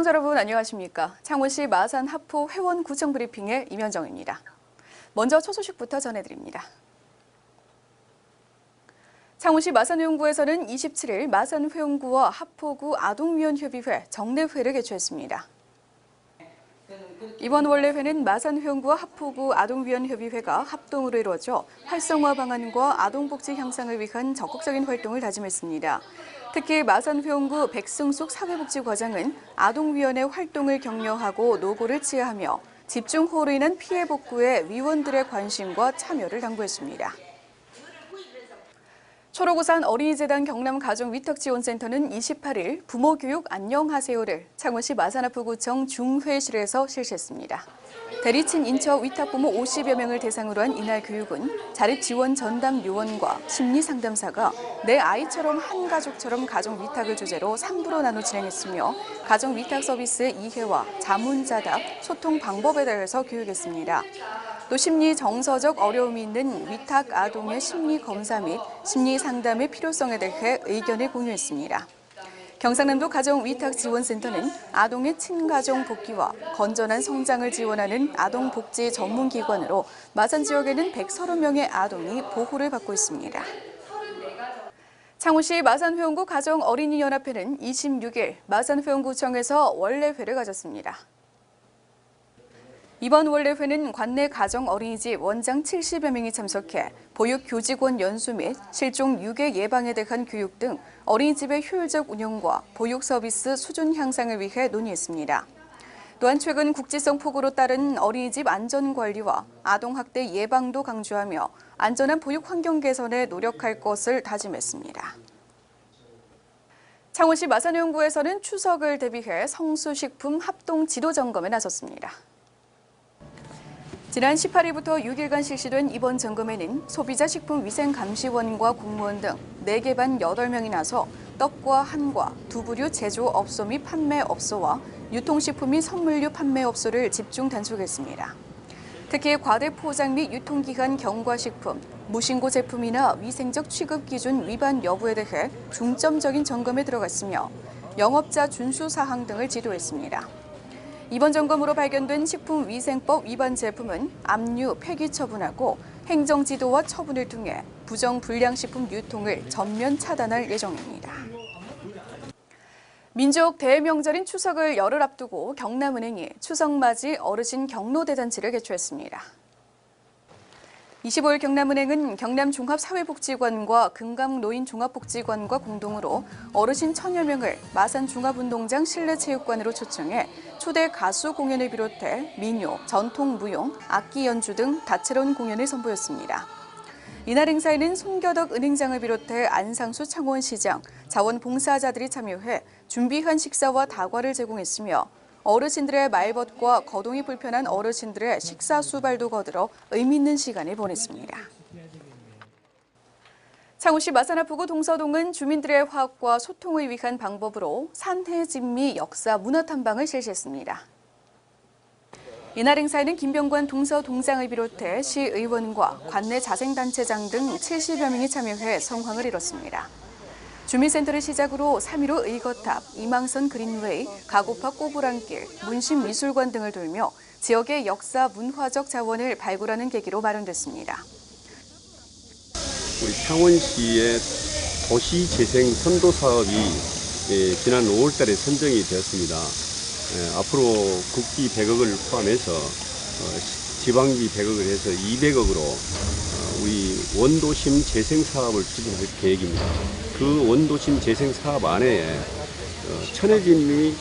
시청자 여러분 안녕하십니까? 창원시 마산 하포 회원 구청 브리핑의 임현정입니다. 먼저 첫 소식부터 전해드립니다. 창원시 마산회원구에서는 27일 마산회원구와 하포구 아동위원협의회 정례회를 개최했습니다. 이번 원래회는 마산회원구와 하포구 아동위원협의회가 합동으로 이루어져 활성화 방안과 아동복지 향상을 위한 적극적인 활동을 다짐했습니다. 특히 마산 회원구 백승숙 사회복지과장은 아동위원회 활동을 격려하고 노고를 치하하며 집중호우로 인한 피해 복구에 위원들의 관심과 참여를 당부했습니다. 초록우산 어린이재단 경남가정위탁지원센터는 28일 부모교육 안녕하세요를 창원시 마산하포구청 중회실에서 실시했습니다. 대리친 인처 위탁부모 50여 명을 대상으로 한 이날 교육은 자립지원 전담 요원과 심리상담사가 내 아이처럼 한 가족처럼 가정위탁을 주제로 3부로 나눠 진행했으며 가정위탁 서비스의 이해와 자문자답, 소통 방법에 대해서 교육했습니다. 또 심리 정서적 어려움이 있는 위탁 아동의 심리 검사 및 심리 상담의 필요성에 대해 의견을 공유했습니다. 경상남도 가정위탁지원센터는 아동의 친가정 복귀와 건전한 성장을 지원하는 아동복지 전문기관으로 마산 지역에는 130명의 아동이 보호를 받고 있습니다. 창원시 마산회원구 가정어린이연합회는 26일 마산회원구청에서 원래회를 가졌습니다. 이번 원래회는 관내 가정 어린이집 원장 70여 명이 참석해 보육 교직원 연수 및 실종 유괴 예방에 대한 교육 등 어린이집의 효율적 운영과 보육 서비스 수준 향상을 위해 논의했습니다. 또한 최근 국지성 폭우로 따른 어린이집 안전 관리와 아동 학대 예방도 강조하며 안전한 보육 환경 개선에 노력할 것을 다짐했습니다. 창원시 마산연구에서는 추석을 대비해 성수식품 합동 지도 점검에 나섰습니다. 지난 18일부터 6일간 실시된 이번 점검에는 소비자 식품 위생 감시원과 공무원 등 4개 반 8명이 나서 떡과 한과, 두부류 제조업소 및 판매업소와 유통식품 및 선물류 판매업소를 집중 단속했습니다. 특히 과대 포장 및 유통기한 경과식품, 무신고 제품이나 위생적 취급 기준 위반 여부에 대해 중점적인 점검에 들어갔으며 영업자 준수 사항 등을 지도했습니다. 이번 점검으로 발견된 식품위생법 위반 제품은 압류, 폐기 처분하고 행정지도와 처분을 통해 부정 불량식품 유통을 전면 차단할 예정입니다. 민족 대명절인 추석을 열흘 앞두고 경남은행이 추석맞이 어르신 경로대잔치를 개최했습니다. 25일 경남은행은 경남종합사회복지관과 금강노인종합복지관과 공동으로 어르신 천여 명을 마산종합운동장 실내체육관으로 초청해 초대 가수 공연을 비롯해 민요, 전통무용, 악기 연주 등 다채로운 공연을 선보였습니다. 이날 행사에는 송겨덕 은행장을 비롯해 안상수 창원시장, 자원봉사자들이 참여해 준비한 식사와 다과를 제공했으며 어르신들의 말벗과 거동이 불편한 어르신들의 식사 수발도 거들어 의미 있는 시간을 보냈습니다. 창원시 마산하포구 동서동은 주민들의 화합과 소통을 위한 방법으로 산해진미 역사 문화 탐방을 실시했습니다. 이날 행사에는 김병관 동서동장을 비롯해 시의원과 관내 자생단체장 등 70여 명이 참여해 성황을 이뤘습니다. 주민센터를 시작으로 3.15 의거탑, 이망선 그린웨이, 가고파 꼬부랑길, 문신미술관 등을 돌며 지역의 역사 문화적 자원을 발굴하는 계기로 마련됐습니다. 우리 창원시의 도시재생 선도 사업이 예, 지난 5월달에 선정이 되었습니다. 예, 앞으로 국비 100억을 포함해서 어, 지방비 100억을 해서 200억으로 우리 원도심 재생 사업을 추진할 계획입니다. 그 원도심 재생 사업 안에 어, 천혜진미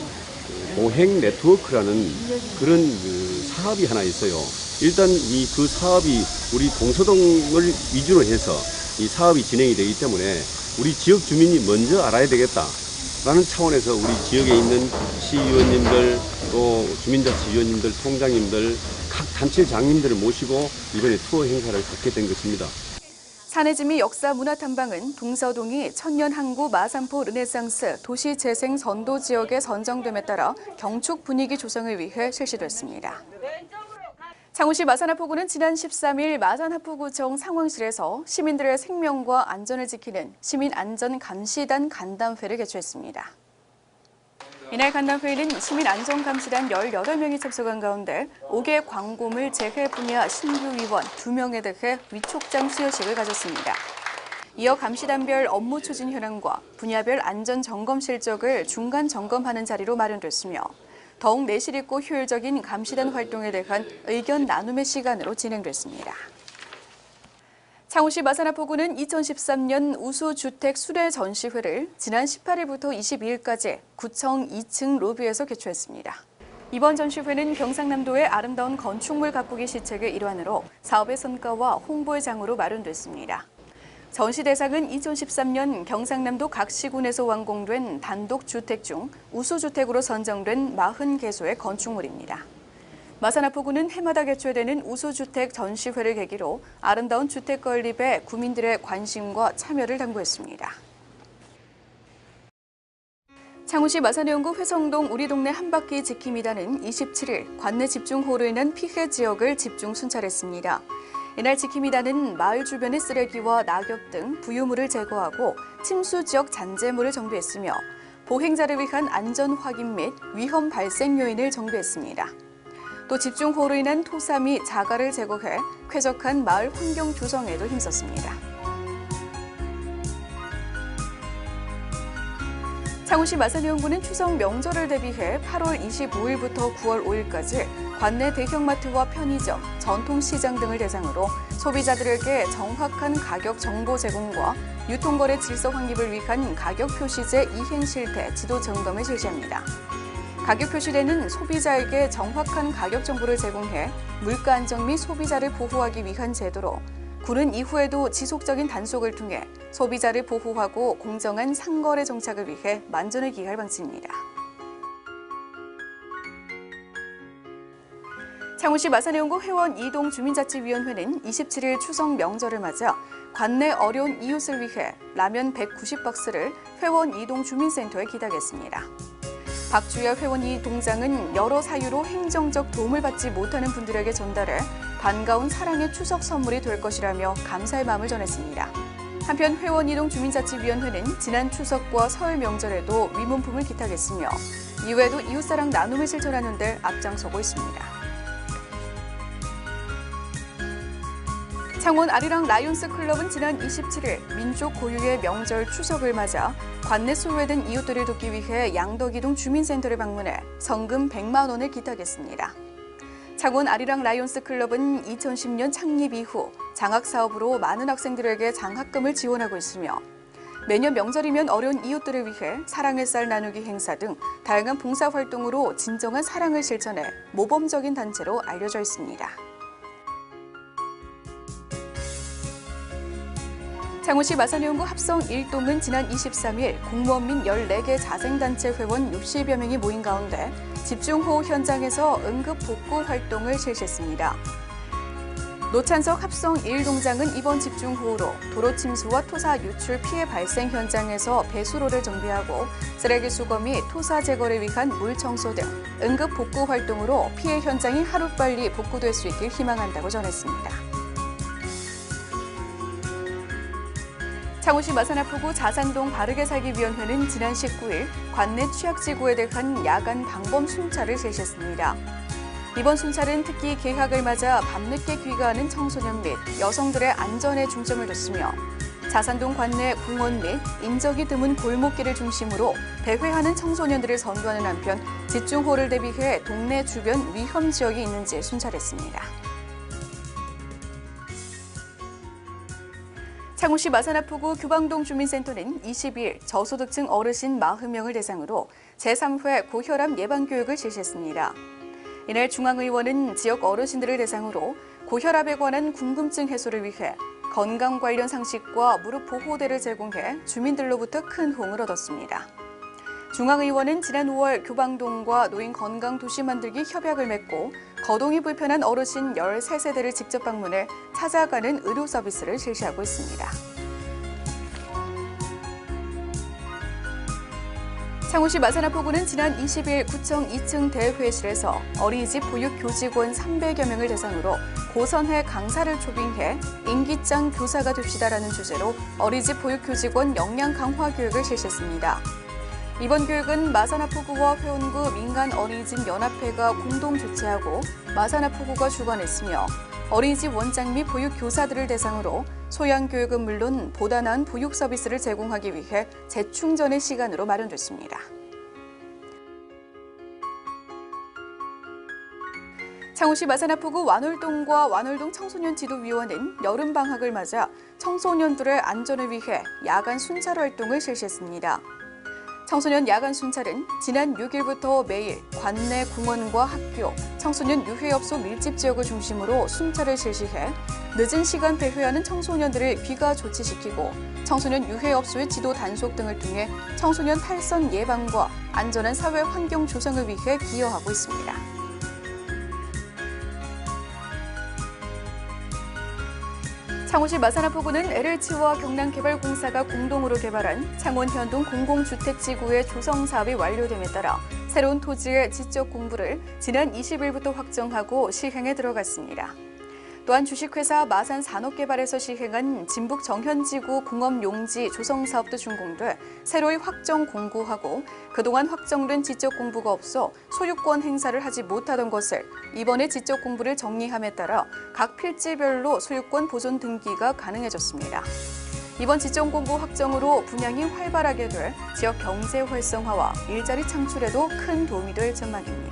보행 네트워크라는 그런 그 사업이 하나 있어요. 일단 이 그 사업이 우리 동서동을 위주로 해서 이 사업이 진행이 되기 때문에 우리 지역 주민이 먼저 알아야 되겠다라는 차원에서 우리 지역에 있는 시의원님들 또 주민자치위원님들 통장님들 각 단체장님들을 모시고 이번에 투어 행사를 갖게 된 것입니다. 산해지미 역사 문화 탐방은 동서동이 천년 항구 마산포 르네상스 도시재생 선도 지역에 선정됨에 따라 경축 분위기 조성을 위해 실시됐습니다. 창원시 마산하포구는 지난 13일 마산하포구청 상황실에서 시민들의 생명과 안전을 지키는 시민안전감시단 간담회를 개최했습니다. 이날 간담회에는 시민안전감시단 18명이 참석한 가운데 5개 광고물 재해 분야 신규 위원 2명에 대해 위촉장 수여식을 가졌습니다. 이어 감시단별 업무 추진 현황과 분야별 안전 점검 실적을 중간 점검하는 자리로 마련됐으며 더욱 내실 있고 효율적인 감시단 활동에 대한 의견 나눔의 시간으로 진행됐습니다. 창원시 마산하포구는 2013년 우수주택 수례 전시회를 지난 18일부터 22일까지 구청 2층 로비에서 개최했습니다. 이번 전시회는 경상남도의 아름다운 건축물 가꾸기 시책의 일환으로 사업의 성과와 홍보의 장으로 마련됐습니다. 전시 대상은 2013년 경상남도 각 시군에서 완공된 단독 주택 중 우수주택으로 선정된 40개소의 건축물입니다. 마산하포구는 해마다 개최되는 우수주택 전시회를 계기로 아름다운 주택 건립에 구민들의 관심과 참여를 당부했습니다. 창원시 마산해운구 회성동 우리 동네 한 바퀴 지킴이단은 27일 관내 집중호우로 인한 피해 지역을 집중 순찰했습니다. 이날 지킴이단은 마을 주변의 쓰레기와 낙엽 등 부유물을 제거하고 침수 지역 잔재물을 정비했으며 보행자를 위한 안전 확인 및 위험 발생 요인을 정비했습니다. 또 집중호우로 인한 토사 및 자갈을 제거해 쾌적한 마을 환경 조성에도 힘썼습니다. 창원시 마산해운구는 추석 명절을 대비해 8월 25일부터 9월 5일까지 관내 대형마트와 편의점, 전통시장 등을 대상으로 소비자들에게 정확한 가격 정보 제공과 유통거래 질서 확립을 위한 가격 표시제 이행 실태 지도 점검을 실시합니다. 가격 표시대는 소비자에게 정확한 가격 정보를 제공해 물가 안정 및 소비자를 보호하기 위한 제도로 구는 이후에도 지속적인 단속을 통해 소비자를 보호하고 공정한 상거래 정착을 위해 만전을 기할 방침입니다. 창원시 마산해운구 회원 이동 주민자치위원회는 27일 추석 명절을 맞아 관내 어려운 이웃을 위해 라면 190박스를 회원 이동 주민센터에 기다렸습니다. 박주열 회원 이 동장은 여러 사유로 행정적 도움을 받지 못하는 분들에게 전달해 반가운 사랑의 추석 선물이 될 것이라며 감사의 마음을 전했습니다. 한편 회원 이동 주민자치위원회는 지난 추석과 설 명절에도 위문품을 기탁했으며 이외에도 이웃사랑 나눔을 실천하는 데 앞장서고 있습니다. 창원 아리랑 라이온스 클럽은 지난 27일 민족 고유의 명절 추석을 맞아 관내 소외된 이웃들을 돕기 위해 양덕이동 주민센터를 방문해 성금 100만 원을 기탁했습니다. 창원 아리랑 라이온스 클럽은 2010년 창립 이후 장학 사업으로 많은 학생들에게 장학금을 지원하고 있으며 매년 명절이면 어려운 이웃들을 위해 사랑의 쌀 나누기 행사 등 다양한 봉사 활동으로 진정한 사랑을 실천해 모범적인 단체로 알려져 있습니다. 창원시 마산해운구 합성 1동은 지난 23일 공무원 및 14개 자생단체 회원 60여 명이 모인 가운데 집중호우 현장에서 응급 복구 활동을 실시했습니다. 노찬석 합성 1동장은 이번 집중호우로 도로 침수와 토사 유출 피해 발생 현장에서 배수로를 정비하고 쓰레기 수거 및 토사 제거를 위한 물 청소 등 응급 복구 활동으로 피해 현장이 하루빨리 복구될 수 있길 희망한다고 전했습니다. 창원시 마산하포구 자산동 바르게 살기 위원회는 지난 19일 관내 취약지구에 대한 야간 방범 순찰을 실시했습니다. 이번 순찰은 특히 개학을 맞아 밤늦게 귀가하는 청소년 및 여성들의 안전에 중점을 뒀으며 자산동 관내 공원 및 인적이 드문 골목길을 중심으로 배회하는 청소년들을 선도하는 한편 집중호를 대비해 동네 주변 위험 지역이 있는지 순찰했습니다. 창원시 마산아포구 규방동 주민센터는 22일 저소득층 어르신 40명을 대상으로 제3회 고혈압 예방교육을 실시했습니다. 이날 중앙의원은 지역 어르신들을 대상으로 고혈압에 관한 궁금증 해소를 위해 건강 관련 상식과 무릎 보호대를 제공해 주민들로부터 큰 호응을 얻었습니다. 중앙의원은 지난 5월 교방동과 노인 건강 도시 만들기 협약을 맺고 거동이 불편한 어르신 13세대를 직접 방문해 찾아가는 의료 서비스를 실시하고 있습니다. 창원시 마산아포구는 지난 20일 구청 2층 대회실에서 어린이집 보육 교직원 300여 명을 대상으로 고선해 강사를 초빙해 인기짱 교사가 됩시다라는 주제로 어린이집 보육 교직원 역량 강화 교육을 실시했습니다. 이번 교육은 마산하포구와 회원구 민간 어린이집 연합회가 공동 주최하고 마산하포구가 주관했으며 어린이집 원장 및 보육 교사들을 대상으로 소양 교육은 물론 보다 나은 보육 서비스를 제공하기 위해 재충전의 시간으로 마련됐습니다. 창원시 마산하포구 완월동과 완월동 청소년 지도위원회는 여름 방학을 맞아 청소년들의 안전을 위해 야간 순찰 활동을 실시했습니다. 청소년 야간 순찰은 지난 6일부터 매일 관내 공원과 학교, 청소년 유해업소 밀집 지역을 중심으로 순찰을 실시해 늦은 시간 배회하는 청소년들을 귀가 조치시키고 청소년 유해업소의 지도 단속 등을 통해 청소년 탈선 예방과 안전한 사회 환경 조성을 위해 기여하고 있습니다. 창원시 마산하포구는 LH와 경남개발공사가 공동으로 개발한 창원 현동 공공주택지구의 조성 사업이 완료됨에 따라 새로운 토지의 지적 공부를 지난 20일부터 확정하고 시행에 들어갔습니다. 또한 주식회사 마산 산업개발에서 시행한 진북 정현지구 공업 용지 조성 사업도 준공돼 새로이 확정 공고하고 그동안 확정된 지적 공부가 없어 소유권 행사를 하지 못하던 것을 이번에 지적 공부를 정리함에 따라 각 필지별로 소유권 보존 등기가 가능해졌습니다. 이번 지적 공부 확정으로 분양이 활발하게 될 지역 경제 활성화와 일자리 창출에도 큰 도움이 될 전망입니다.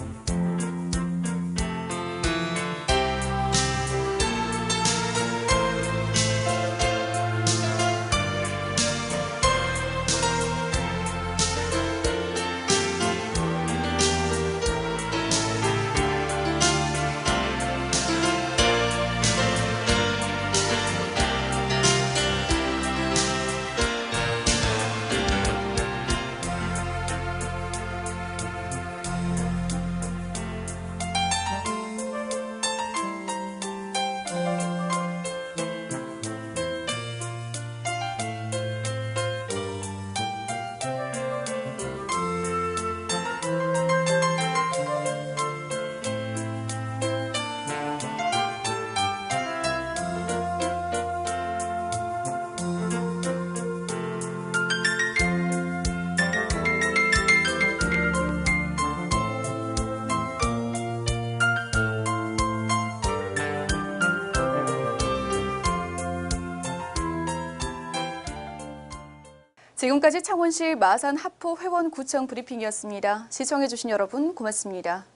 you 지금까지 창원시 마산 하포 회원구청 브리핑이었습니다. 시청해주신 여러분 고맙습니다.